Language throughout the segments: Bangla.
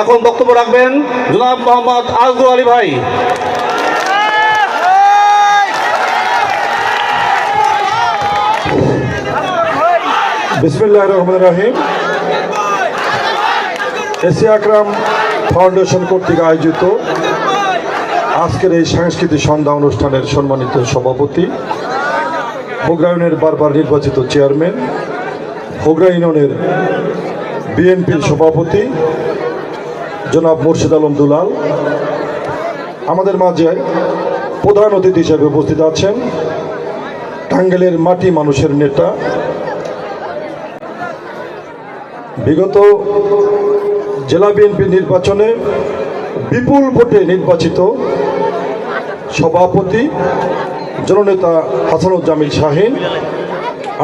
এখন বক্তব্য রাখবেন জনাব মোহাম্মদ আজদু আলী ভাই। বিসমিল্লাহ রহমান রাহিম। এসি আকরাম ফাউন্ডেশন কর্তৃক আয়োজিত আজকের এই সাংস্কৃতিক সন্ধ্যা অনুষ্ঠানের সম্মানিত সভাপতি হোগরা ইউনিয়নের বারবার নির্বাচিত চেয়ারম্যান হোগরা ইউনিয়নের বিএনপির সভাপতি জনাব মুর্শিদ আলম দুলাল, আমাদের মাঝে প্রধান অতিথি হিসেবে উপস্থিত আছেন টাঙ্গেলের মাটি মানুষের নেতা। বিগত জেলা বিএনপি নির্বাচনে বিপুল ভোটে নির্বাচিত সভাপতি জননেতা হাসানুজ্জামিল শাহিন,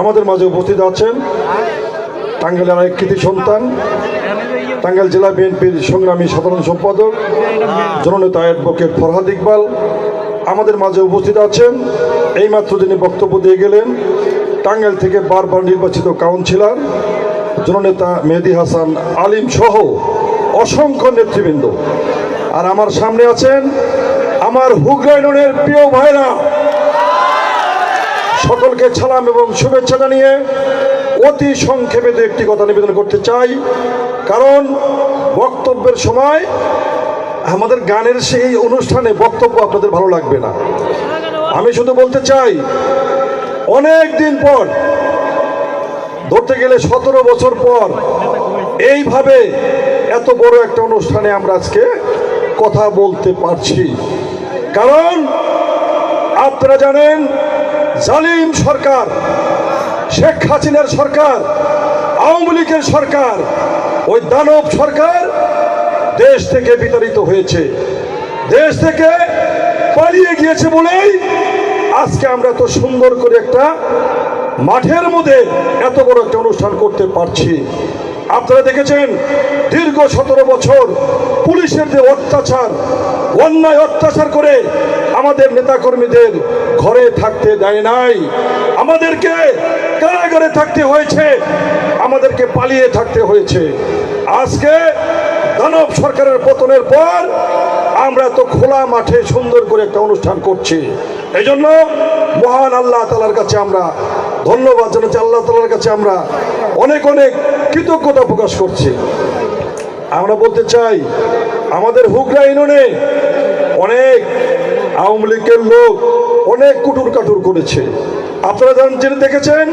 আমাদের মাঝে উপস্থিত আছেন টাঙ্গেলের আরেক কৃতি সন্তান টাঙ্গাইল জেলা বিএনপির সংগ্রামী সাধারণ সম্পাদক জননেতা অ্যাডভোকেট ফরহাদ ইকবাল আমাদের মাঝে উপস্থিত আছেন। এইমাত্র তিনি বক্তব্য দিয়ে গেলেন, টাঙ্গাইল থেকে বারবার নির্বাচিত কাউন্সিলর, জননেতা মেহেদি হাসান আলিম সহ অসংখ্য নেতৃবৃন্দ। আর আমার সামনে আছেন আমার হুগ্রায়নের প্রিয় ভাইরা। সকলকে সালাম এবং শুভেচ্ছা জানিয়ে অতি সংক্ষেপে দু একটি কথা নিবেদন করতে চাই। কারণ বক্তব্যের সময় আমাদের গানের সেই অনুষ্ঠানে বক্তব্য আপনাদের ভালো লাগবে না। আমি শুধু বলতে চাই, অনেক দিন পর, ধরতে গেলে সতেরো বছর পর, এইভাবে এত বড় একটা অনুষ্ঠানে আমরা আজকে কথা বলতে পারছি। কারণ আপনারা জানেন, জালিম সরকার শেখ হাসিনার সরকার, আওয়ামী লীগের সরকার, ওই দানব সরকার দেশ থেকে বিতাড়িত হয়েছে। দেশ থেকে পালিয়ে গিয়েছে বলেই আজকে আমরা তো সুন্দর করে একটা মাঠের মধ্যে এত বড় একটা অনুষ্ঠান করতে পারছি। আপনারা দেখেছেন, দীর্ঘ সতেরো বছর পুলিশের যে অত্যাচার, অন্যায় অত্যাচার করে আমাদের নেতাকর্মীদের ঘরে থাকতে দেয় নাই। আমাদেরকে কারাগারে থাকতে হয়েছে, আমাদেরকে পালিয়ে থাকতে হয়েছে। আজকে দানব সরকারের পতনের পর আমরা তো খোলা মাঠে সুন্দর করে একটা অনুষ্ঠান করছি। এই জন্য মহান আল্লাহ তালার কাছে আমরা ধন্যবাদ জানাচ্ছি আল্লাহ তালার কাছে আমরা অনেক অনেক কৃতজ্ঞতা প্রকাশ করছি। আমরা বলতে চাই, আমাদের হুগরা ইউনিয়নে অনেক আওয়ামী লীগের লোক অনেক কুটুর কাটুর করেছে। আপনারা জানেন জেনে দেখেছেন?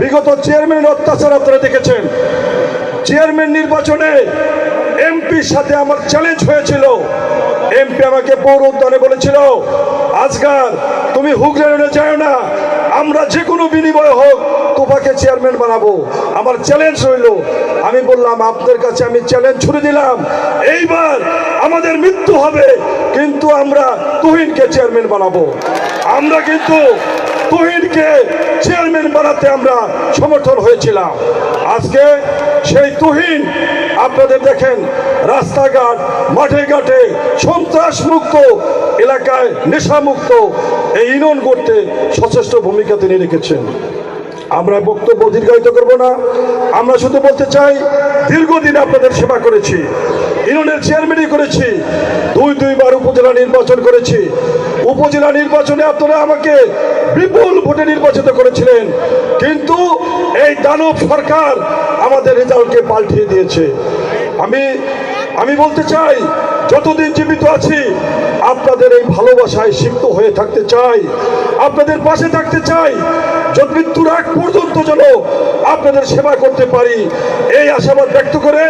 বিগত চেয়ারম্যানের অত্যাচার আপনারা দেখেছেন। চেয়ারম্যান নির্বাচনে এমপির সাথে আমার চ্যালেঞ্জ হয়েছিল। এমপি আমাকে পৌর উদ্যানে বলেছিল আজকাল তুমি হুগরায়নে যাও না। আমরা যে কোনো বিনিময় হোক তোমাকে চেয়ারম্যান বানাবো। আমার চ্যালেঞ্জ রইল। আমি বললাম আপনাদের কাছে আমি চ্যালেঞ্জ ছুড়ে দিলাম। এইবার আমাদের মৃত্যু হবে, কিন্তু আমরা তুহিনকে চেয়ারম্যান বানাবো। আমরা কিন্তু তুহিনকে চেয়ারম্যান বানাতে আমরা সমর্থন হয়েছিলাম। আজকে সেই তুহিন আপনাদের দেখেন, রাস্তাঘাট, মাঠে ঘাটে সন্ত্রাস মুক্ত এলাকায় নেশামুক্ত এই ইনন করতে সচেষ্ট ভূমিকা তিনি রেখেছেন। আমরা বক্তব্য দীর্ঘায়িত করব না। আমরা শুধু বলতে চাই, দীর্ঘদিন আপনাদের সেবা করেছি। ইউনিয়নের চেয়ারম্যানই করেছি। দুই, দুইবার উপজেলা নির্বাচন করেছি। উপজেলা নির্বাচনে আপনারা আমাকে বিপুল ভোটে নির্বাচিত করেছিলেন। কিন্তু এই দানব সরকার আমাদের রেজাল্টকে পাল্টিয়ে দিয়েছে। আমি আমি বলতে চাই, যতদিন জীবিত আছি, আপনাদের এই ভালোবাসায় সিক্ত হয়ে থাকতে চাই, আপনাদের পাশে থাকতে চাই মৃত্যুর আগ পর্যন্ত যেন আপনাদের সেবা করতে পারি, এই আশাবাদ ব্যক্ত করে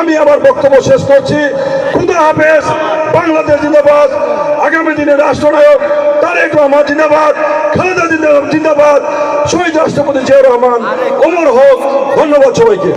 আমি আমার বক্তব্য শেষ করছি। খুদা হাফেজ, বাংলাদেশ জিন্দাবাদ, আগামী দিনে রাষ্ট্রনায়ক তারেক রহমান জিন্দাবাদ, খালেদা জিন্দাবাদ শহীদ রাষ্ট্রপতি জিয়াউর রহমান অমর হোক, ধন্যবাদ সবাইকে।